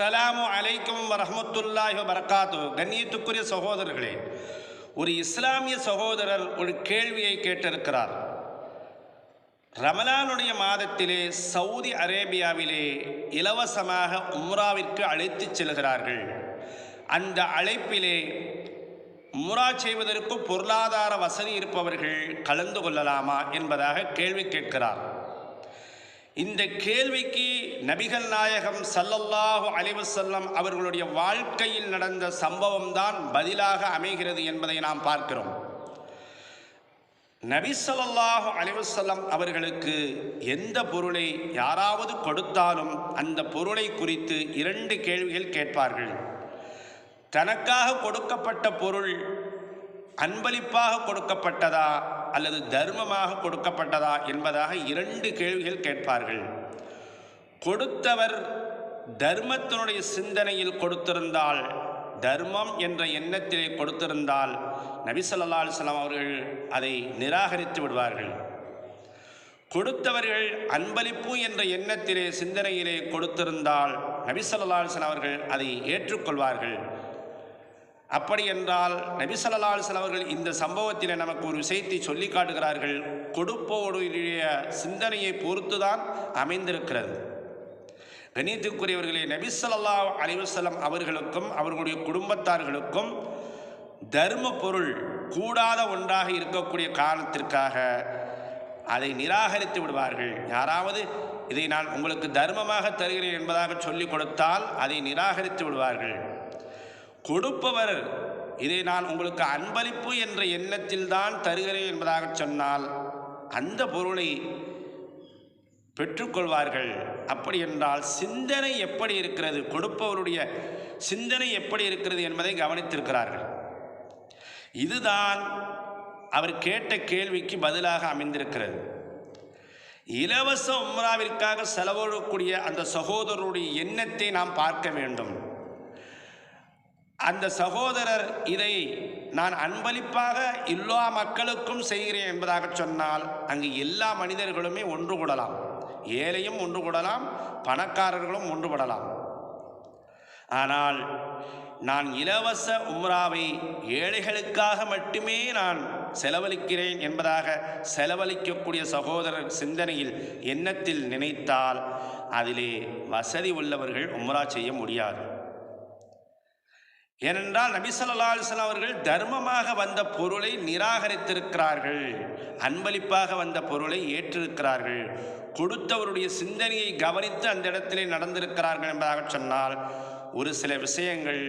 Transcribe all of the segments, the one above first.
அஸ்ஸலாமு அலைக்கும் வரஹ்மத்துல்லாஹி வரகாத்து கண்ணியத்துக்குரிய சகோதரர்களே ஒரு இஸ்லாமிய சகோதரர் ஒரு கேள்வியை கேட்டிருக்கிறார். ரமலானுடைய மாதத்திலே சவுதி அரேபியாவிலே இலவசமாக உம்ராவிற்கு அழைத்துச் செல்கிறார்கள். அந்த அழைப்பிலே உம்ரா செய்வதற்கு பொருளாதார வசதி இருப்பவர்கள் கலந்து கொள்ளலாமா என்பதாக கேள்வி கேட்கிறார். இந்த கேள்விக்கு நபிகள் நாயகம் சல்லல்லாஹு அலிவசல்லம் அவர்களுடைய வாழ்க்கையில் நடந்த சம்பவம் தான் பதிலாக அமைகிறது என்பதை நாம் பார்க்கிறோம். நபி ஸல்லல்லாஹு அலிவசல்லம் அவர்களுக்கு எந்த பொருளை யாராவது கொடுத்தாலும் அந்த பொருளை குறித்து இரண்டு கேள்விகள் கேட்பார்கள். தனக்காக கொடுக்கப்பட்ட பொருள் அன்பளிப்பாக கொடுக்கப்பட்டதா? அல்லது தர்மமாக கொடுக்கப்பட்டதா என்பதாக இரண்டு கேள்விகள் கேட்பார்கள். கொடுத்தவர் தர்மத்தினுடைய சிந்தனையில் கொடுத்திருந்தால் தர்மம் என்ற எண்ணத்திலே கொடுத்திருந்தால் நபி ஸல்லல்லாஹு அவர்கள் அதை நிராகரித்து விடுவார்கள். கொடுத்தவர்கள் அன்பளிப்பு என்ற எண்ணத்திலே சிந்தனையிலே கொடுத்திருந்தால் நபி ஸல்லல்லாஹு அவர்கள் அதை ஏற்றுக்கொள்வார்கள். அப்படி என்றால் நபிசல்லால் அவர்கள் இந்த சம்பவத்தில் நமக்கு ஒரு விஷயத்தை சொல்லி காட்டுகிறார்கள். கொடுப்போடைய சிந்தனையை பொறுத்துதான் அமைந்திருக்கிறது. கணித்துக்குரியவர்களே நபிசல்லா அலிவசலம் அவர்களுக்கும் அவர்களுடைய குடும்பத்தார்களுக்கும் தர்ம பொருள் கூடாத ஒன்றாக இருக்கக்கூடிய காரணத்திற்காக அதை நிராகரித்து விடுவார்கள். யாராவது இதை நான் உங்களுக்கு தர்மமாக தருகிறேன் என்பதாக சொல்லிக் கொடுத்தால் அதை நிராகரித்து விடுவார்கள். கொடுப்பவர். இதை நான் உங்களுக்கு அன்பளிப்பு என்ற எண்ணத்தில் தான் தருகிறேன் என்பதாக சொன்னால் அந்த பொருளை பெற்றுக்கொள்வார்கள். அப்படி என்றால் சிந்தனை எப்படி இருக்கிறது? கொடுப்பவருடைய சிந்தனை எப்படி இருக்கிறது என்பதை கவனித்திருக்கிறார்கள். இதுதான் அவர் கேட்ட கேள்விக்கு பதிலாக அமைந்திருக்கிறது. இலவச உம்ராவிற்காக செலவிடக்கூடிய அந்த சகோதரருடைய எண்ணத்தை நாம் பார்க்க வேண்டும். அந்த சகோதரர் இதை நான் அன்பளிப்பாக எல்லா மக்களுக்கும் செய்கிறேன் என்பதாக சொன்னால் அங்கு எல்லா மனிதர்களுமே ஒன்று கூடலாம். ஏழையும் ஒன்று கூடலாம் பணக்காரர்களும் ஒன்றுபடலாம் ஆனால் நான் இலவச உம்ராவை ஏழைகளுக்காக மட்டுமே நான் செலவழிக்கிறேன் என்பதாக செலவழிக்கக்கூடிய சகோதரர் சிந்தனையில் எண்ணத்தில் நினைத்தால் அதிலே வசதி உள்ளவர்கள் உம்ரா செய்ய முடியாது. ஏனென்றால் நபிசல்லா ஸல்லல்லாஹு அவர்கள் தர்மமாக வந்த பொருளை நிராகரித்திருக்கிறார்கள். அன்பளிப்பாக வந்த பொருளை ஏற்றிருக்கிறார்கள். கொடுத்தவருடைய சிந்தனையை கவனித்து அந்த இடத்திலே நடந்திருக்கிறார்கள் என்பதாக சொன்னால் ஒரு சில விஷயங்கள்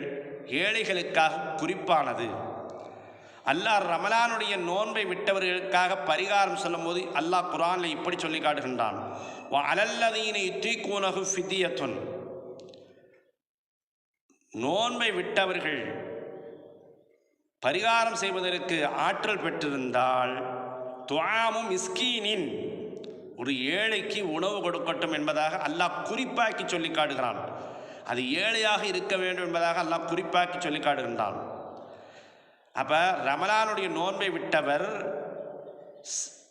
ஏழைகளுக்காக குறிப்பானது. அல்லாஹ் ரமலானுடைய நோன்பை விட்டவர்களுக்காக பரிகாரம் சொல்லும்போது அல்லாஹ் குரானில் இப்படி சொல்லி காட்டுகின்றான். அலல்லதீன இத்தீக்கூனகு ஃபிதியத்துன் நோன்பை விட்டவர்கள் பரிகாரம் செய்வதற்கு ஆற்றல் பெற்றிருந்தால் துவாமும் இஸ்கீனின் ஒரு ஏழைக்கு உணவு கொடுக்கட்டும் என்பதாக அல்லாஹ் குறிப்பாக்கி சொல்லி காட்டுகிறான். அது ஏழையாக இருக்க வேண்டும் என்பதாக அல்லாஹ் குறிப்பாக்கி சொல்லி காட்டுகின்றான். அப்போ ரமலானுடைய நோன்பை விட்டவர்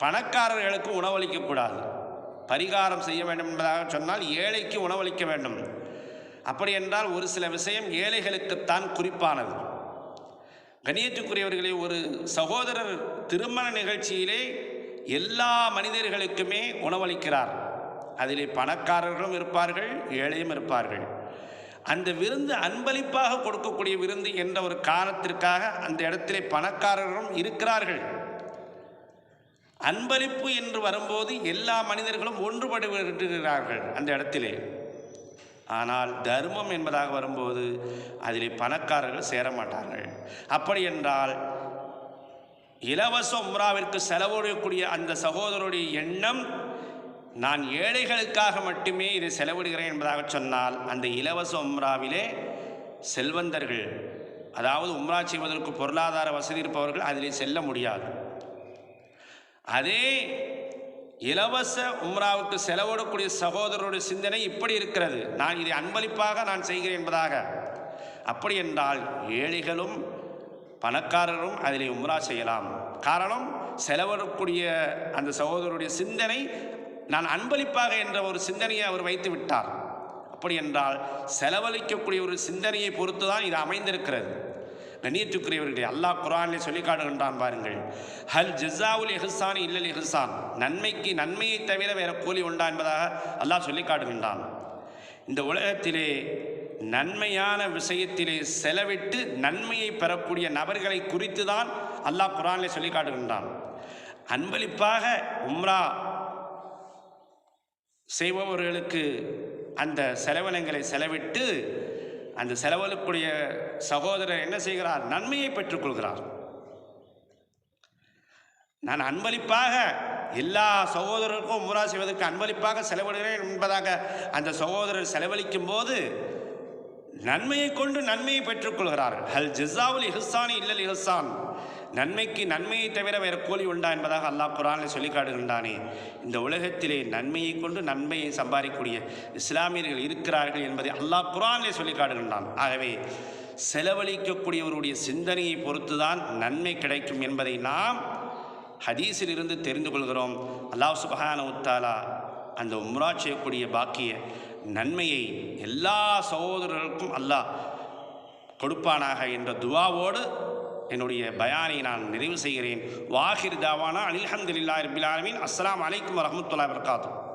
பணக்காரர்களுக்கு உணவளிக்கக்கூடாது பரிகாரம் செய்ய வேண்டும் என்பதாக சொன்னால் ஏழைக்கு உணவளிக்க வேண்டும். அப்படி என்றால் ஒரு சில விஷயம் ஏழைகளுக்குத்தான் குறிப்பானது. கணியத்துக்குரியவர்களே ஒரு சகோதரர் திருமண நிகழ்ச்சியிலே எல்லா மனிதர்களுக்குமே உணவளிக்கிறார். அதிலே பணக்காரர்களும் இருப்பார்கள் ஏழையும் இருப்பார்கள். அந்த விருந்து அன்பளிப்பாக கொடுக்கக்கூடிய விருந்து என்ற ஒரு காரணத்திற்காக அந்த இடத்திலே பணக்காரர்களும் இருக்கிறார்கள். அன்பளிப்பு என்று வரும்போது எல்லா மனிதர்களும் ஒன்றுபடுகிறார்கள் அந்த இடத்திலே. ஆனால் தர்மம் என்பதாக வரும்போது அதிலே பணக்காரர்கள் சேர மாட்டார்கள் அப்படி என்றால் இலவச உம்ராவிற்கு செலவிடக்கூடிய அந்த சகோதரருடைய எண்ணம் நான் ஏழைகளுக்காக மட்டுமே இதை செலவிடுகிறேன் என்பதாக சொன்னால் அந்த இலவச உம்ராவிலே செல்வந்தர்கள் அதாவது உம்ரா செய்வதற்கு பொருளாதார வசதி இருப்பவர்கள் அதிலே செல்ல முடியாது. அதே இலவச உம்ராவுக்கு செலவிடக்கூடிய சகோதரருடைய சிந்தனை இப்படி இருக்கிறது. நான் இதை அன்பளிப்பாக நான் செய்கிறேன் என்பதாக. அப்படி என்றால் ஏழைகளும் பணக்காரரும் அதிலே உம்ரா செய்யலாம். காரணம் செலவிடக்கூடிய அந்த சகோதரருடைய சிந்தனை நான் அன்பளிப்பாக என்ற ஒரு சிந்தனையை அவர் வைத்து விட்டார். அப்படி என்றால் செலவழிக்கக்கூடிய ஒரு சிந்தனையை பொறுத்து தான் இது அமைந்திருக்கிறது. கண்ணியத்துக்குரியவர்களே அல்லாஹ் குரானிலே சொல்லி காட்டுகின்றான் பாருங்கள். ஹல் ஜிசாவுல் எஹ்சான் இல்லல் எஹ்சான் நன்மைக்கு நன்மையை தவிர வேற கூலி உண்டா என்பதாக அல்லாஹ் சொல்லி காட்டுகின்றான். இந்த உலகத்திலே நன்மையான விஷயத்திலே செலவிட்டு நன்மையை பெறக்கூடிய நபர்களை குறித்து தான் அல்லாஹ் குரானிலே சொல்லி காட்டுகின்றான். அன்பளிப்பாக உம்ரா செய்பவர்களுக்கு அந்த செலவினங்களை செலவிட்டு அந்த செலவழிக்கூடிய சகோதரர் என்ன செய்கிறார்? நன்மையை பெற்றுக்கொள்கிறார். நான் அன்பளிப்பாக எல்லா சகோதரருக்கும் உம்ரா செய்வதற்கு அன்பளிப்பாக செலவிடுகிறேன் என்பதாக அந்த சகோதரர் செலவழிக்கும் போது நன்மையை கொண்டு நன்மையை பெற்றுக்கொள்கிறார் ஹல் ஜிசாவுல் இஹ்சானி இல்லல் இஹ்சான் நன்மைக்கு நன்மையை தவிர வேறு கூலி உண்டா என்பதாக அல்லாஹ் குரானில் சொல்லி காடுகின்றானே இந்த உலகத்திலே நன்மையை கொண்டு நன்மையை சம்பாதிக்கக்கூடிய இஸ்லாமியர்கள் இருக்கிறார்கள் என்பதை அல்லாஹ் குரானிலே சொல்லி காடுகின்றான் ஆகவே செலவழிக்கக்கூடியவருடைய சிந்தனையை பொறுத்துதான் நன்மை கிடைக்கும் என்பதை நாம் ஹதீஸில் இருந்து தெரிந்து கொள்கிறோம். அல்லாஹ் சுபஹான உத்தாலா அந்த உம்ரா செய்யக்கூடிய பாக்கிய நன்மையை எல்லா சகோதரர்களுக்கும் அல்லாஹ் கொடுப்பானாக என்ற துவாவோடு என்னுடைய பயானை நான் நிறைவு செய்கிறேன். வாஹிர் தாவானா அலிஹம்துலில்லாஹி ரபில் ஆலமீன். அலைக்கும் வரமத்துல்லா வபரகாத்துஹு.